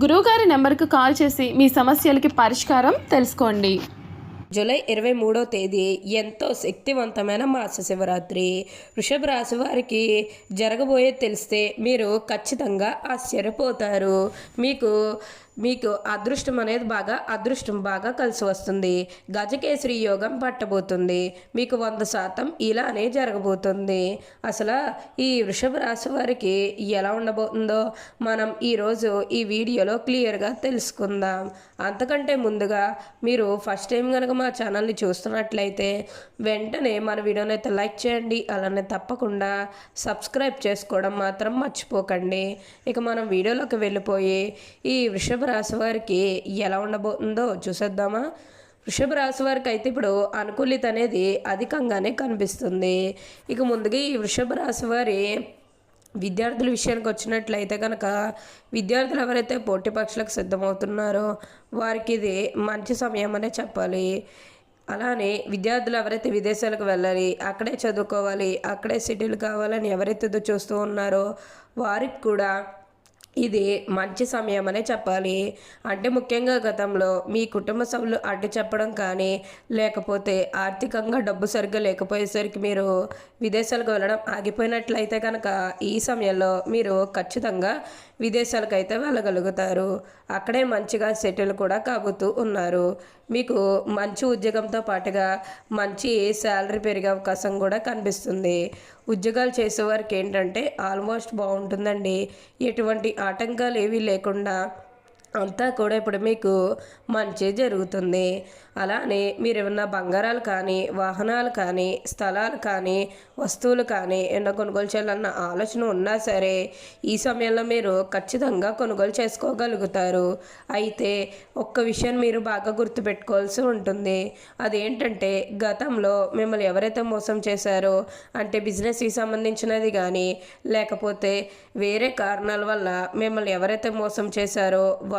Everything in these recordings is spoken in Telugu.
గురువుగారి నెంబర్కు కాల్ చేసి మీ సమస్యలకి పరిష్కారం తెలుసుకోండి. జూలై ఇరవై మూడో తేదీ ఎంతో శక్తివంతమైన మాస శివరాత్రి వృషభ రాశి వారికి జరగబోయేది తెలిస్తే మీరు ఖచ్చితంగా ఆశ్చర్యపోతారు. మీకు మీకు అదృష్టం అనేది బాగా అదృష్టం బాగా కలిసి వస్తుంది. గజకేసరి యోగం పట్టబోతుంది. మీకు వంద శాతం ఇలానే జరగబోతుంది. అసలు ఈ వృషభ రాశి వారికి ఎలా ఉండబోతుందో మనం ఈరోజు ఈ వీడియోలో క్లియర్గా తెలుసుకుందాం. అంతకంటే ముందుగా మీరు ఫస్ట్ టైం కనుక మా ఛానల్ని చూస్తున్నట్లయితే వెంటనే మన వీడియోని అయితే లైక్ చేయండి. అలానే తప్పకుండా సబ్స్క్రైబ్ చేసుకోవడం మాత్రం మర్చిపోకండి. ఇక మనం వీడియోలోకి వెళ్ళిపోయి ఈ వృషభ రాశి వారికి ఎలా ఉండబోతుందో చూసేద్దామా. వృషభ రాశి వారికి అయితే ఇప్పుడు అనుకూలిత అనేది అధికంగానే కనిపిస్తుంది. ఇక ముందుగా ఈ వృషభ రాశి వారి విద్యార్థుల విషయానికి వచ్చినట్లయితే కనుక విద్యార్థులు ఎవరైతే పోటీ పక్షులకు సిద్ధమవుతున్నారో వారికి ఇది మంచి సమయం అనే చెప్పాలి. అలానే విద్యార్థులు ఎవరైతే విదేశాలకు వెళ్ళాలి అక్కడే చదువుకోవాలి అక్కడే సెటిల్ కావాలని ఎవరైతే చూస్తూ ఉన్నారో వారికి కూడా ఇది మంచి సమయం అనే చెప్పాలి. అంటే ముఖ్యంగా గతంలో మీ కుటుంబ సభ్యులు అడ్డు చెప్పడం కానీ లేకపోతే ఆర్థికంగా డబ్బు సరిగ్గా లేకపోయేసరికి మీరు విదేశాలకు వెళ్ళడం ఆగిపోయినట్లయితే కనుక ఈ సమయంలో మీరు ఖచ్చితంగా విదేశాలకు అయితే వెళ్ళగలుగుతారు. అక్కడే మంచిగా సెటిల్ కూడా కాబోతూ ఉన్నారు. మీకు మంచి ఉద్యోగంతో పాటుగా మంచి శాలరీ పెరిగే అవకాశం కూడా కనిపిస్తుంది. ఉద్యోగాలు చేసేవారికి ఏంటంటే ఆల్మోస్ట్ బాగుంటుందండి. ఎటువంటి ఆటంకాలు ఏవీ లేకుండా అంతా కూడా ఇప్పుడు మీకు మంచి జరుగుతుంది. అలానే మీరు ఏమన్నా బంగారాలు కానీ వాహనాలు కానీ స్థలాలు కానీ వస్తువులు కానీ ఏమన్నా కొనుగోలు చేయాలన్న ఆలోచన ఉన్నా సరే ఈ సమయంలో మీరు ఖచ్చితంగా కొనుగోలు చేసుకోగలుగుతారు. అయితే ఒక్క విషయం మీరు బాగా గుర్తుపెట్టుకోవాల్సి ఉంటుంది. అదేంటంటే గతంలో మిమ్మల్ని ఎవరైతే మోసం చేశారో అంటే బిజినెస్కి సంబంధించినది కానీ లేకపోతే వేరే కారణాల వల్ల మిమ్మల్ని ఎవరైతే మోసం చేశారో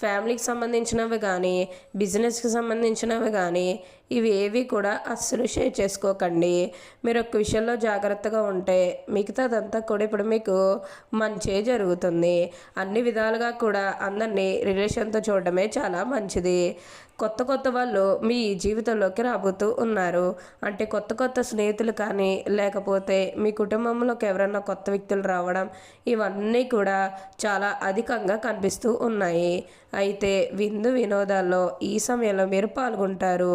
ఫ్యామిలీకి సంబంధించినవి కానీ బిజినెస్కి సంబంధించినవి కానీ ఇవి ఏవి కూడా అస్సలు షేర్ చేసుకోకండి. మీరు ఒక విషయంలో జాగ్రత్తగా ఉంటే మిగతాదంతా కూడా ఇప్పుడు మీకు మంచే జరుగుతుంది. అన్ని విధాలుగా కూడా అందరినీ రిలేషన్తో చూడడమే చాలా మంచిది. కొత్త కొత్త వాళ్ళు మీ జీవితంలోకి రాబోతూ ఉన్నారు. అంటే కొత్త కొత్త స్నేహితులు కానీ లేకపోతే మీ కుటుంబంలోకి ఎవరైనా కొత్త వ్యక్తులు రావడం ఇవన్నీ కూడా చాలా అధికంగా కనిపిస్తూ ఉన్నాయి. అయితే విందు వినోదాల్లో ఈ సమయంలో మీరు పాల్గొంటారు.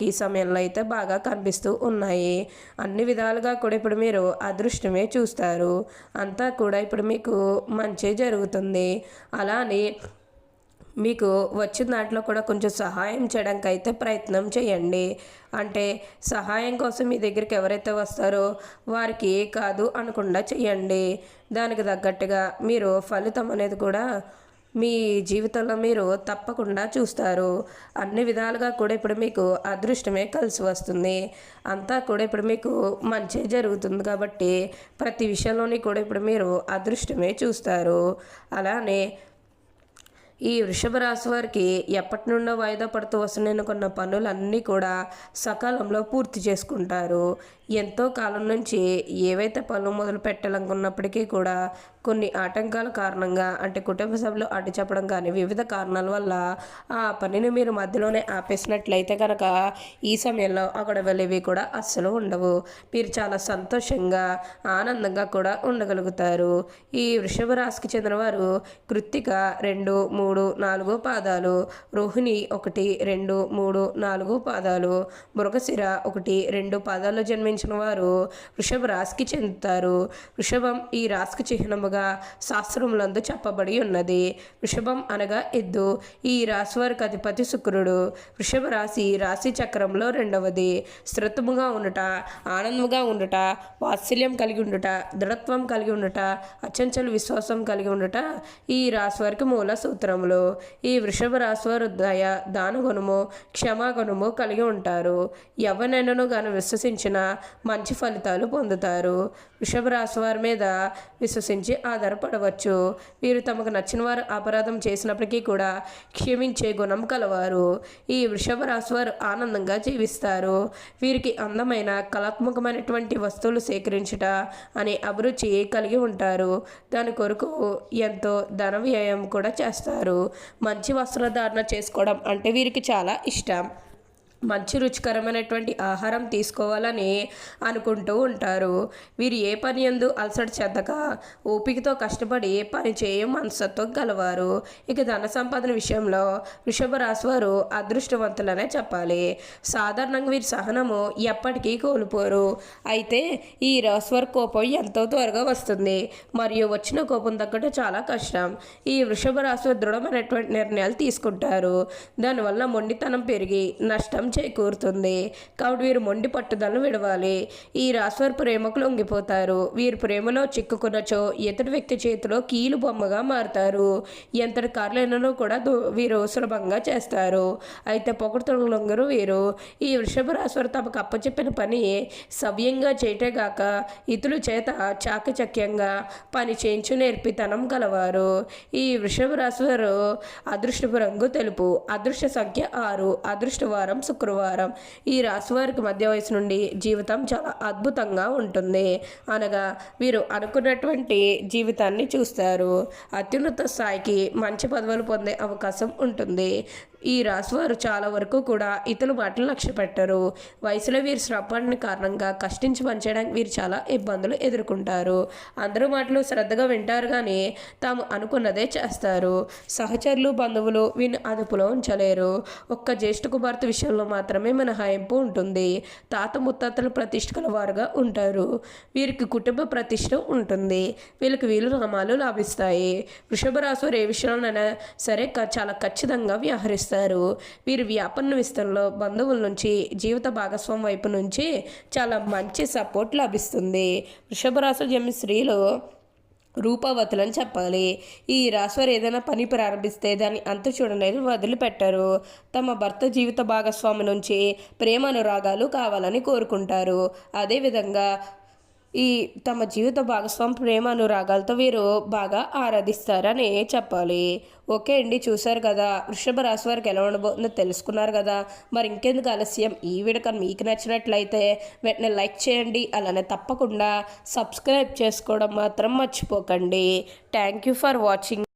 ఈ సమయంలో అయితే బాగా కనిపిస్తూ ఉన్నాయి. అన్ని విధాలుగా కూడా ఇప్పుడు మీరు అదృష్టమే చూస్తారు. అంతా కూడా ఇప్పుడు మీకు మంచి జరుగుతుంది. అలానే మీకు వచ్చిన దాంట్లో కూడా కొంచెం సహాయం చేయడానికి అయితే ప్రయత్నం చేయండి. అంటే సహాయం కోసం మీ దగ్గరికి ఎవరైతే వస్తారో వారికి కాదు అనకుండా చేయండి. దానికి తగ్గట్టుగా మీరు ఫలితం అనేది కూడా మీ జీవితంలో మీరు తప్పకుండా చూస్తారు. అన్ని విధాలుగా కూడా ఇప్పుడు మీకు అదృష్టమే కలిసి వస్తుంది. అంతా కూడా ఇప్పుడు మీకు మంచి జరుగుతుంది కాబట్టి ప్రతి విషయంలోని కూడా ఇప్పుడు మీరు అదృష్టమే చూస్తారు. అలానే ఈ వృషభ రాశి వారికి ఎప్పటి నుండో వాయిదా పడుతూ వస్తున్నాయని కొన్న పనులన్నీ కూడా సకాలంలో పూర్తి చేసుకుంటారు. ఎంతో కాలం నుంచి ఏవైతే పనులు మొదలు పెట్టాలనుకున్నప్పటికీ కూడా కొన్ని ఆటంకాల కారణంగా అంటే కుటుంబ సభ్యులు అడ్డు చెప్పడం కానీ వివిధ కారణాల వల్ల ఆ పనిని మీరు మధ్యలోనే ఆపేసినట్లయితే కనుక ఈ సమయంలో అక్కడ వెళ్ళేవి కూడా అస్సలు ఉండవు. మీరు చాలా సంతోషంగా ఆనందంగా కూడా ఉండగలుగుతారు. ఈ వృషభ రాశికి చెందిన వారు కృత్తిక రెండు మూడు మూడు నాలుగు పాదాలు. రోహిణి ఒకటి రెండు మూడు నాలుగు పాదాలు. మృగశిర ఒకటి రెండు పాదాల్లో జన్మించిన వారు వృషభ రాశికి చెందుతారు. వృషభం ఈ రాశికి చిహ్నముగా శాస్త్రములందు చెప్పబడి ఉన్నది. వృషభం అనగా ఎద్దు. ఈ రాశి వారికి అధిపతి శుక్రుడు. వృషభ రాశి రాశి చక్రంలో రెండవది. స్థిరత్వముగా ఉండుట ఆనందముగా ఉండుట వాత్సల్యం కలిగి ఉండుట దృఢత్వం కలిగి ఉండుట అచంచల విశ్వాసం కలిగి ఉండుట ఈ రాశి వారికి మూల సూత్రం సూత్రములు ఈ వృషభ రాశివారు దయ దానగుణము క్షమాగుణము కలిగి ఉంటారు. ఎవరినైనాను గాను విశ్వసించిన మంచి ఫలితాలు పొందుతారు. వృషభ రాశివారి మీద విశ్వసించి ఆధారపడవచ్చు. వీరు తమకు నచ్చిన వారు అపరాధం చేసినప్పటికీ కూడా క్షమించే గుణం కలవారు. ఈ వృషభ రాశివారు ఆనందంగా జీవిస్తారు. వీరికి అందమైన కళాత్మకమైనటువంటి వస్తువులు సేకరించుట అనే అభిరుచి కలిగి ఉంటారు. దాని కొరకు ఎంతో ధన వ్యయం కూడా చేస్తారు. మంచి వస్త్రధారణ చేసుకోవడం అంటే వీరికి చాలా ఇష్టం. మంచి రుచికరమైనటువంటి ఆహారం తీసుకోవాలని అనుకుంటూ ఉంటారు. వీరు ఏ పని ఎందు అలసట చెందక ఓపికతో కష్టపడి పని చేయ మనస్తత్వం గలవారు. ఇక ధన సంపాదన విషయంలో వృషభ రాశి వారు అదృష్టవంతులనే చెప్పాలి. సాధారణంగా వీరి సహనము ఎప్పటికీ కోల్పోరు. అయితే ఈ రాశి వారి కోపం ఎంతో త్వరగా వస్తుంది. మరియు వచ్చిన కోపం తగ్గట్టు చాలా కష్టం. ఈ వృషభ రాశి దృఢమైనటువంటి నిర్ణయాలు తీసుకుంటారు. దానివల్ల మొండితనం పెరిగి నష్టం చేకూరుతుంది కాబట్టి వీరు మొండి పట్టుదలను విడవాలి. ఈ రాశ్వర్ ప్రేమకు లొంగిపోతారు వీరు ప్రేమలో చిక్కుకున్నచో ఇతడి వ్యక్తి చేతిలో కీలు బొమ్మగా మారుతారు. ఎంతటి కార్లైనను కూడా వీరు సులభంగా చేస్తారు. అయితే పొగడుతున్న లొంగరు వీరు. ఈ వృషభ రాశివారు తమకు అప్పచెప్పిన పని సవ్యంగా చేయటేగాక ఇతరుల చేత చాకచక్యంగా పని చేయించు నేర్పితనం గలవారు. ఈ వృషభ రాశివారు అదృష్టపు రంగు తెలుపు. అదృష్ట సంఖ్య ఆరు. అదృష్టవారం శుక్రవారం. ఈ రాశి వారికి మధ్య వయసు నుండి జీవితం చాలా అద్భుతంగా ఉంటుంది. అనగా వీరు అనుకున్నటువంటి జీవితాన్ని చూస్తారు. అత్యున్నత స్థాయికి మంచి పదవులు పొందే అవకాశం ఉంటుంది. ఈ రాశి వారు చాలా వరకు కూడా ఇతరుల మాటలు లక్ష్య పెట్టరు. వయసులో వీరు శ్రమపడిన కారణంగా కష్టించి పనిచేయడానికి వీరు చాలా ఇబ్బందులు ఎదుర్కొంటారు. అందరూ మాటలు శ్రద్ధగా వింటారు కానీ తాము అనుకున్నదే చేస్తారు. సహచరులు బంధువులు వీరిని అదుపులో ఉంచలేరు. ఒక్క జ్యేష్ఠ కుమార్తె విషయంలో మాత్రమే మినహాయింపు ఉంటుంది. తాత ముత్తాతలు ప్రతిష్ట గల వారుగా ఉంటారు. వీరికి కుటుంబ ప్రతిష్ట ఉంటుంది. వీళ్ళకి వీలు నామాలు లాభిస్తాయి. వృషభ రాశి వారు ఏ విషయంలోనైనా సరే క- చాలా ఖచ్చితంగా వ్యవహరిస్తారు. వీరు వ్యాపార విస్తరణలో బంధువుల నుంచి జీవిత భాగస్వామి వైపు నుంచి చాలా మంచి సపోర్ట్ లభిస్తుంది. వృషభ రాశి జన్మ స్త్రీలు రూపవతులని చెప్పాలి. ఈ రాశివారు ఏదైనా పని ప్రారంభిస్తే దాన్ని అంత చూడలేదు వదిలిపెట్టారు. తమ భర్త జీవిత భాగస్వామి నుంచి ప్రేమ అనురాగాలు కావాలని కోరుకుంటారు. అదేవిధంగా ఈ తమ జీవిత భాగస్వామి ప్రేమ అనురాగాలతో వీరు బాగా ఆరాధిస్తారని చెప్పాలి. ఓకే అండి చూశారు కదా. వృషభ రాశి వారికి ఎలా ఉండబోతుందో తెలుసుకున్నారు కదా. మరి ఇంకెందుకు ఆలస్యం? ఈ వీడియో మీకు నచ్చినట్లయితే వెంటనే లైక్ చేయండి. అలానే తప్పకుండా సబ్స్క్రైబ్ చేసుకోవడం మాత్రం మర్చిపోకండి. Thank you for watching.